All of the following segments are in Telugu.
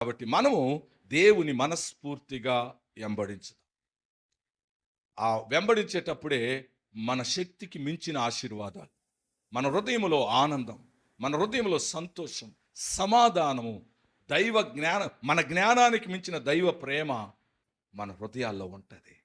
కాబట్టి మనము దేవుని మనస్ఫూర్తిగా వెంబడించదు. ఆ వెంబడించేటప్పుడే మన శక్తికి మించిన ఆశీర్వాదాలు మన హృదయంలో ఆనందం మన హృదయంలో సంతోషం సమాధానము దైవ జ్ఞానం మన జ్ఞానానికి మించిన దైవ ప్రేమ మన హృదయాల్లో ఉంటుంది.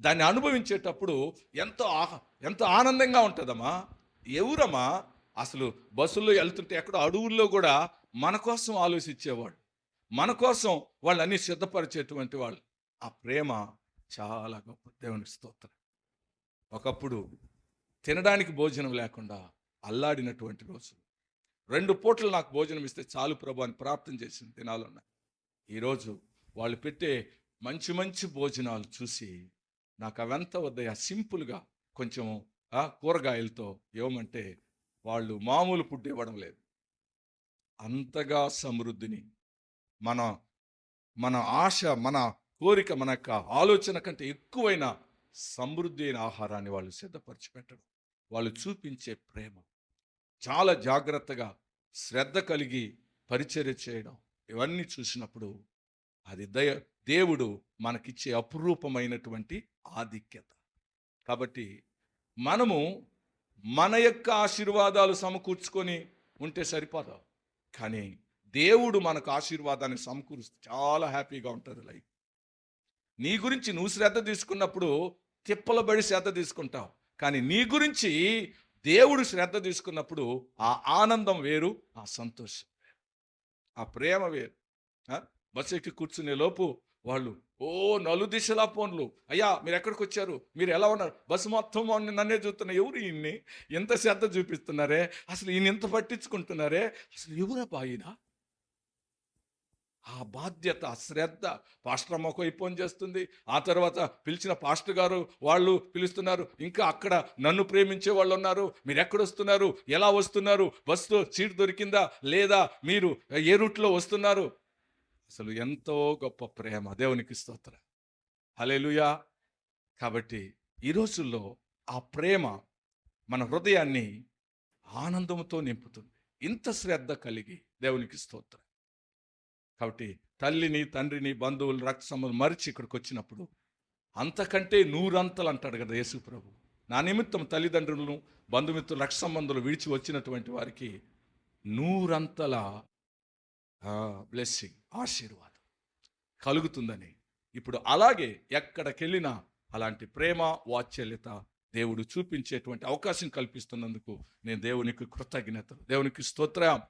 దాన్ని అనుభవించేటప్పుడు ఎంతో ఆహ ఎంతో ఆనందంగా ఉంటుందమ్మా. ఎవరమ్మా అసలు బస్సుల్లో వెళ్తుంటే ఎక్కడో అడవుల్లో కూడా మన కోసం ఆలోచించేవాడు. మన కోసం వాళ్ళన్నీ సిద్ధపరిచేటువంటి వాళ్ళు. ఆ ప్రేమ చాలా గొప్ప దేవుని స్తోత్రం. ఒకప్పుడు తినడానికి భోజనం లేకుండా అల్లాడినటువంటి రోజు. రెండు పూటలు నాకు భోజనం ఇస్తే చాలు ప్రభు అని ప్రార్థన చేసిన దినాలున్నాయి. ఈరోజు వాళ్ళు పెట్టే మంచి మంచి భోజనాలు చూసి నాకు అవంతా వద్దయా సింపుల్గా కొంచెం కూరగాయలతో ఇవ్వమంటే వాళ్ళు మామూలు ఫుడ్ ఇవ్వడం లేదు. అంతగా సమృద్ధిని మన మన ఆశ మన కోరిక మన యొక్క ఆలోచన కంటే ఎక్కువైన సమృద్ధి అయిన ఆహారాన్ని వాళ్ళు సిద్ధపరిచి పెట్టడం వాళ్ళు చూపించే ప్రేమ చాలా జాగ్రత్తగా శ్రద్ధ కలిగి పరిచర్య చేయడం ఇవన్నీ చూసినప్పుడు అది దయ దేవుడు మనకిచ్చే అపురూపమైనటువంటి ఆధిక్యత. కాబట్టి మనము మన యొక్క ఆశీర్వాదాలు సమకూర్చుకొని ఉంటే సరిపోదు. కానీ దేవుడు మనకు ఆశీర్వాదాన్ని సమకూరుస్తే చాలా హ్యాపీగా ఉంటుంది లైఫ్. నీ గురించి నువ్వు శ్రద్ధ తీసుకున్నప్పుడు తిప్పలబడి శ్రద్ధ తీసుకుంటావు. కానీ నీ గురించి దేవుడు శ్రద్ధ తీసుకున్నప్పుడు ఆ ఆనందం వేరు ఆ సంతోషం వేరు. ఆ ప్రేమ వేరు. బస్ బస్సు ఎక్కి కూర్చునే లోపు వాళ్ళు ఓ నలు దిశలా ఫోన్లు. అయ్యా మీరు ఎక్కడికి వచ్చారు? మీరు ఎలా ఉన్నారు? బస్సు మొత్తం నన్నే చూస్తున్నా ఎవరు ఈయన్ని? ఎంత శ్రద్ధ చూపిస్తున్నారే? అసలు ఈయన ఎంత పట్టించుకుంటున్నారే? అసలు ఎవరా బాయినా ఆ బాధ్యత ఆ శ్రద్ధ పాస్టర్ అమ్మకు ఫోన్ చేస్తుంది. ఆ తర్వాత పిలిచిన పాస్టర్ గారు వాళ్ళు పిలుస్తున్నారు. ఇంకా అక్కడ నన్ను ప్రేమించే వాళ్ళు ఉన్నారు. మీరు ఎక్కడ వస్తున్నారు ఎలా వస్తున్నారు? బస్సు సీట్ దొరికిందా? లేదా మీరు ఏ రూట్లో వస్తున్నారు? అసలు ఎంతో గొప్ప ప్రేమ. దేవునికి స్తోత్ర. హలేలుయా కాబట్టి ఈ రోజుల్లో ఆ ప్రేమ మన హృదయాన్ని ఆనందంతో నింపుతుంది. ఇంత శ్రద్ధ కలిగి దేవునికి స్తోత్రం. కాబట్టి తల్లిని తండ్రిని బంధువులు రక్త సంబంధం మరిచి ఇక్కడికి వచ్చినప్పుడు అంతకంటే నూరంతలు అంటాడు కదా యేసు ప్రభు. నా నిమిత్తం తల్లిదండ్రులను బంధుమిత్రులు రక్త సంబంధాలు విడిచి వచ్చినటువంటి వారికి నూరంతల బ్లెస్సింగ్ ఆశీర్వాదం కలుగుతుందని. ఇప్పుడు అలాగే ఎక్కడికెళ్ళినా అలాంటి ప్రేమ వాత్సల్యత దేవుడు చూపించేటువంటి అవకాశం కల్పిస్తున్నందుకు నేను దేవునికి కృతజ్ఞతలు. దేవునికి స్తోత్రం.